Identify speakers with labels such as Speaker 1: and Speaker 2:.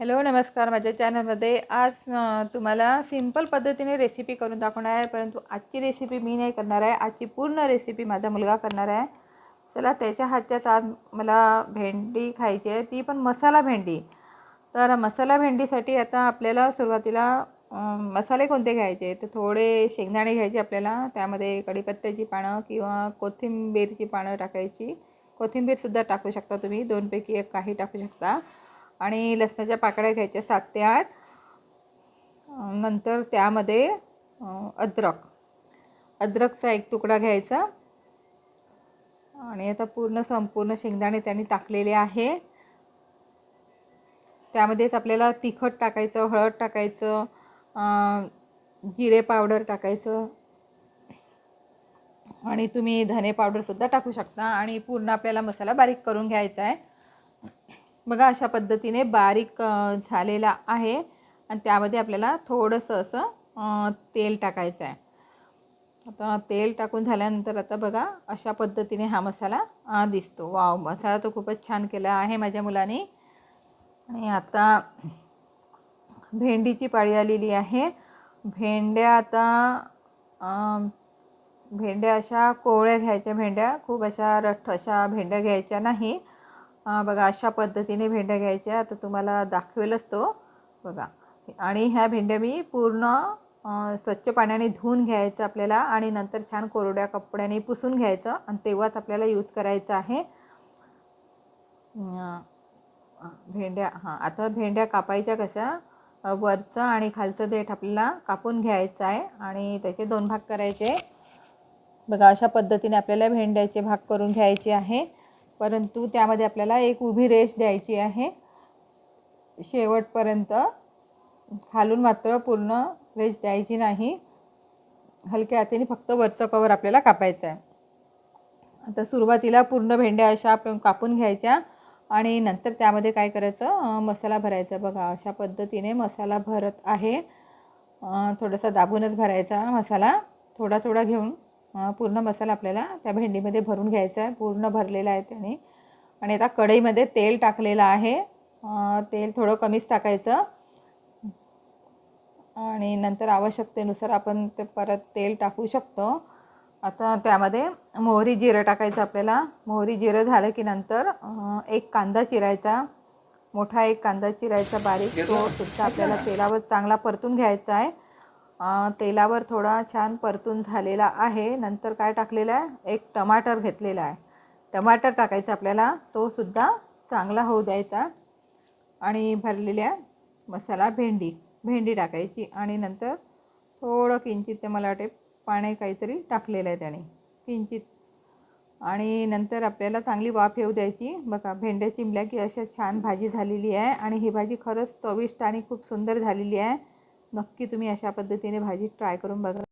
Speaker 1: Hello नमस्कार. माझ्या चॅनलमध्ये आज तुम्हाला सिंपल पद्धतीने रेसिपी करून दाखवणार आहे परंतु आजची रेसिपी मी नाही करणार आहे. आजची पूर्ण रेसिपी माझा मुलगा करणार आहे. चला त्याच्या हातच्याच आज मला भेंडी खायची आहे. ती पण मसाला भेंडी. तर मसाला भेंडीसाठी आता आपल्याला सुरुवातीला मसाले कोणते घ्यायचे? तर थोडे शेंगदाणे घ्यायचे आपल्याला. त्यामध्ये कढीपत्त्याची पानं किंवा कोथिंबीरची पानं टाकायची. कोथिंबीरसुद्धा टाकू शकता तुम्ही. दोनपैकी एक काही टाकू शकता. आणि लसणाच्या पाकळ्या घ्यायच्या सात ते आठ. नंतर त्यामध्ये अद्रक. अद्रकचा एक तुकडा घ्यायचा. आणि आता पूर्ण संपूर्ण शेंगदाणे त्यांनी टाकलेले आहे. त्यामध्येच आपल्याला तिखट टाकायचं हळद टाकायचं जिरे पावडर टाकायचं. आणि तुम्ही धने पावडरसुद्धा टाकू शकता. आणि पूर्ण आपल्याला मसाला बारीक करून घ्यायचा आहे. बघा अशा पद्धतीने बारीक झालेला आहे. आणि त्यामध्ये आपल्याला थोडंसं असं तेल टाकायचं आहे आता तेल टाकून झाल्यानंतर आता बघा अशा पद्धतीने हा मसाला दिसतो. वाव मसाला तो खूपच छान केला आहे माझ्या मुलाने. आणि आता भेंडीची पाळी आलेली आहे. भेंड्या आता भेंड्या अशा कोवळ्या घ्यायच्या. भेंड्या खूप अशा रठ अशा भेंड्या घ्यायच्या नाही. बघा अशा पद्धतीने भेंड्या घ्यायच्या. तर तुम्हाला दाखवेलच तो. बघा. आणि ह्या भेंड्या मी पूर्ण स्वच्छ पाण्याने धुवून घ्यायचं आपल्याला आणि नंतर छान कोरड्या कपड्याने पुसून घ्यायचं आणि तेव्हाच आपल्याला यूज करायचं आहे. भेंड्या हां आता भेंड्या कापायच्या कशा? वरचं आणि खालचं देठ आपल्याला कापून घ्यायचं आहे आणि त्याचे दोन भाग करायचे. बघा अशा पद्धतीने आपल्याला भेंड्याचे भाग करून घ्यायचे आहे. परंतु त्यामध्ये आपल्याला एक उभी रेष द्यायची आहे. शेवटपर्यंत खालून मात्र पूर्ण रेष द्यायची नाही. हलक्या हातीने फक्त वरचं कवर आपल्याला कापायचं आहे. आता सुरुवातीला पूर्ण भेंड्या अशा आपण कापून घ्यायच्या आणि नंतर त्यामध्ये काय करायचं? मसाला भरायचा. बघा अशा पद्धतीने मसाला भरत आहे. थोडासा दाबूनच भरायचा मसाला. थोडा थोडा घेऊन पूर्ण मसाला आपल्याला त्या भेंडीमध्ये भरून घ्यायचा आहे. पूर्ण भरलेला आहे त्याने. आणि आता कढईमध्ये तेल टाकलेलं आहे. तेल थोडं कमीच टाकायचं. आणि नंतर आवश्यकतेनुसार आपण ते परत तेल टाकू शकतो. आता त्यामध्ये मोहरी जिरं टाकायचं आपल्याला. मोहरी जिरं झालं की नंतर एक कांदा चिरायचा. मोठा एक कांदा चिरायचा बारीक. तो सुद्धा आपल्याला तेलावर चांगला परतून घ्यायचा आहे. तेलावर थोडा छान परतून झालेला आहे. नंतर काय टाकलेलं आहे? एक टमाटर घेतलेला आहे. टमाटर टाकायचा आपल्याला. तो सुद्धा चांगला होऊ द्यायचा. आणि भरलेल्या मसाला भेंडी भेंडी टाकायची. आणि नंतर थोडं किंचित ते मला वाटते पाणी काहीतरी टाकलेलं आहे त्याने. किंचित. आणि नंतर आपल्याला चांगली वाफ येऊ द्यायची. बघा भेंड्या चिमल्या की अशा छान भाजी झालेली आहे. आणि ही भाजी खरंच चविष्ट आणि खूप सुंदर झालेली आहे. नक्की तुम्ही अशा पद्धतीने भाजी ट्राय करून बघा.